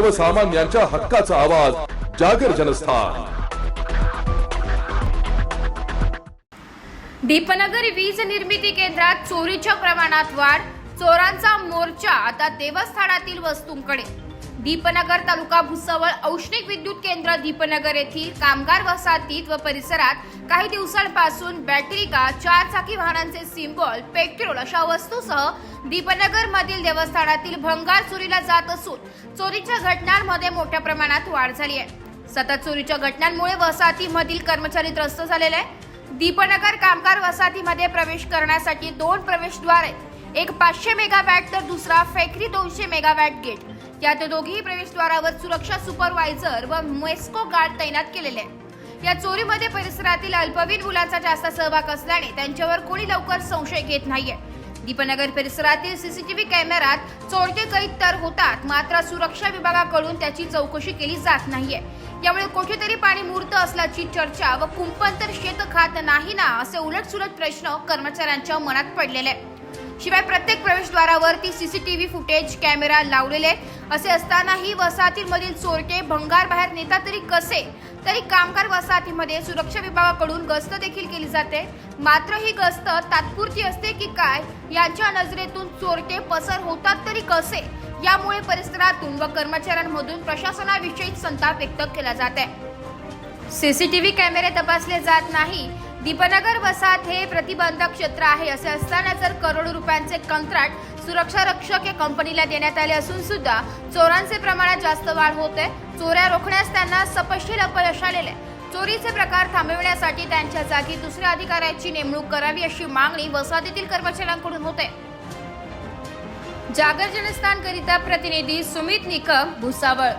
सर्वसामान्यांच्या हक्काचा आवाज जागर जनस्थान. दीपनगर वीज निर्मिती केंद्रात चोरीच्या प्रमाणात वाढ चोरांचा मोर्चा आता देवस्थानातील वस्तूंकडे. दीपनगर तालुका भुसावळ औष्णिक विद्युत केंद्र दीपनगर येथील कामगार वसाहतीत व परिसरात काही दिवसांपासून बॅटरी का चारचाकी वाहनांचे सिम्बॉल पेट्रोल अशा वस्तूसह दीपनगर मधील देवस्थानातील भंगार चोरीला जात असून चोरीच्या घटनांमध्ये मोठ्या प्रमाणात वाढ झाली आहे. सतत चोरीच्या घटनांमुळे वसाहतीमधील कर्मचारी त्रस्त झालेले आहे दीपनगर कामगार वसाहतीमध्ये प्रवेश करण्यासाठी दोन प्रवेशद्वार आहेत एक पाचशे मेगावॅट तर दुसरा फेकरी दोनशे मेगावॅट गेट. यात दोघेही प्रवेशद्वारावर सुरक्षा सुपरवायझर व मेस्को गार्ड तैनात केलेले या चोरीमध्ये परिसरातील अल्पवयीन मुलांचा जास्त सहभाग असल्याने त्यांच्यावर कोणी लवकर संशय घेत नाहीये. दीपनगर परिसरातील सीसीटीव्ही कॅमेऱ्यात चोरटे कैद तर होतात मात्र सुरक्षा विभागाकडून त्याची चौकशी केली जात नाहीये. यामुळे कुठेतरी पाणी मूर्त असल्याची चर्चा व कुंपण तर शेत खात नाही ना असे उलटसुलट प्रश्न कर्मचाऱ्यांच्या मनात पडलेले आहे शिवाय प्रत्येक प्रवेशद्वारावरती सीसीटीव्ही फुटेज कॅमेरा लावलेले असे असतानाही वसाहतीमधील चोरटे भंगार बाहेर नेतात तरी कसे? तरी कामगार वसाहतीमध्ये सुरक्षा विभागाकडून गस्त देखील केली जाते. मात्र ही गस्त तात्पुरती असते की काय यांच्या नजरेतून चोरटे पसर होतात तरी कसे? यामुळे परिसरातून व कर्मचाऱ्यांमधून प्रशासनाविषयी संताप व्यक्त केला जात आहे. सीसीटीव्ही कॅमेरे तपासले जात नाही दीपनगर वसाहत हे प्रतिबंधक क्षेत्र आहे. असे असताना जर करोडो रुपयांचे कंत्राट सुरक्षा रक्षक या कंपनीला देण्यात आले असून सुद्धा चोरांचे प्रमाणात जास्त वाढ होते चोऱ्या रोखण्यास त्यांना सपशील अपयश आलेले चोरीचे प्रकार थांबविण्यासाठी त्यांच्या जागी दुसऱ्या अधिकाऱ्याची नेमणूक करावी अशी मागणी वसाहतीतील कर्मचाऱ्यांकडून होते जागर जनस्थान करिता प्रतिनिधी सुमित निकम भुसावळ